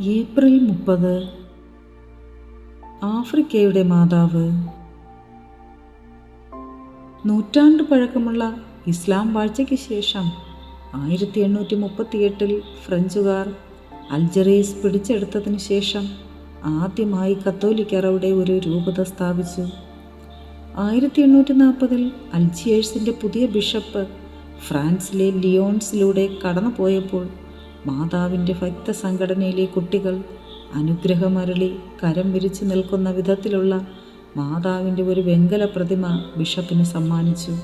April മുപ്പത്. ആഫ്രിക്കയുടെ മാതാവ്. നൂറ്റാണ്ട് പഴക്കമുള്ള ഇസ്ലാം വാഴ്ചയ്ക്ക് ശേഷം ആയിരത്തി എണ്ണൂറ്റി മുപ്പത്തിയെട്ടിൽ ഫ്രഞ്ചുകാർ അൽജറീസ് പിടിച്ചെടുത്തതിന് ശേഷം ആദ്യമായി കത്തോലിക്കർ ഒരു രൂപത സ്ഥാപിച്ചു. ആയിരത്തി എണ്ണൂറ്റി നാൽപ്പതിൽ അൽജിയേഴ്സിന്റെ പുതിയ ബിഷപ്പ് ഫ്രാൻസിലെ ലിയോൺസിലൂടെ കടന്നുപോയപ്പോൾ മാതാവിന്റെ ഭക്തസംഘടനയിലെ കുട്ടികൾ അനുഗ്രഹമരളി കരം വിരിച്ചു നിൽക്കുന്ന വിധത്തിലുള്ള മാതാവിന്റെ ഒരു വെങ്കല പ്രതിമ ബിഷപ്പിന് സമ്മാനിച്ചു.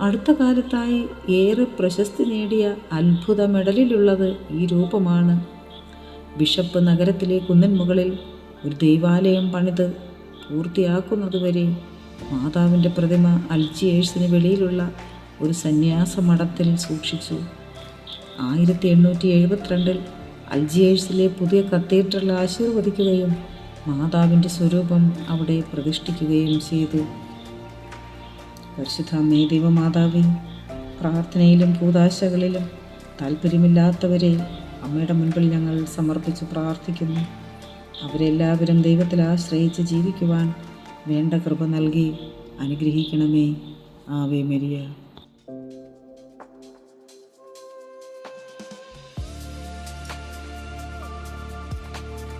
അടുത്ത കാലത്തായി ഏറെ പ്രശസ്തി നേടിയ അത്ഭുത മെഡലിലുള്ളത് ഈ രൂപമാണ്. ബിഷപ്പ് നഗരത്തിലെ കുന്നൻമുകളിൽ ഒരു ദൈവാലയം പണിത് പൂർത്തിയാക്കുന്നതുവരെ മാതാവിന്റെ പ്രതിമ അൽജിയേഴ്സിന് വെളിയിലുള്ള ഒരു സന്യാസ മഠത്തിൽ സൂക്ഷിച്ചു. ആയിരത്തി എണ്ണൂറ്റി എഴുപത്തിരണ്ടിൽ അൽജിയേഴ്സിലെ പുതിയ കത്തീഡ്രൽ ആശീർവദിക്കുകയും മാതാവിന്റെ സ്വരൂപം അവിടെ പ്രതിഷ്ഠിക്കുകയും ചെയ്തു. പരിശുദ്ധ അമ്മേ ദൈവമാതാവി പ്രാർത്ഥനയിലും കൂതാശകളിലും താല്പര്യമില്ലാത്തവരെ അമ്മയുടെ മുൻപിൽ ഞങ്ങൾ സമർപ്പിച്ച് പ്രാർത്ഥിക്കുന്നു. അവരെല്ലാവരും ദൈവത്തിൽ ആശ്രയിച്ച് ജീവിക്കുവാൻ വേണ്ട കൃപ നൽകി അനുഗ്രഹിക്കണമേ. ആവേ മരിയ.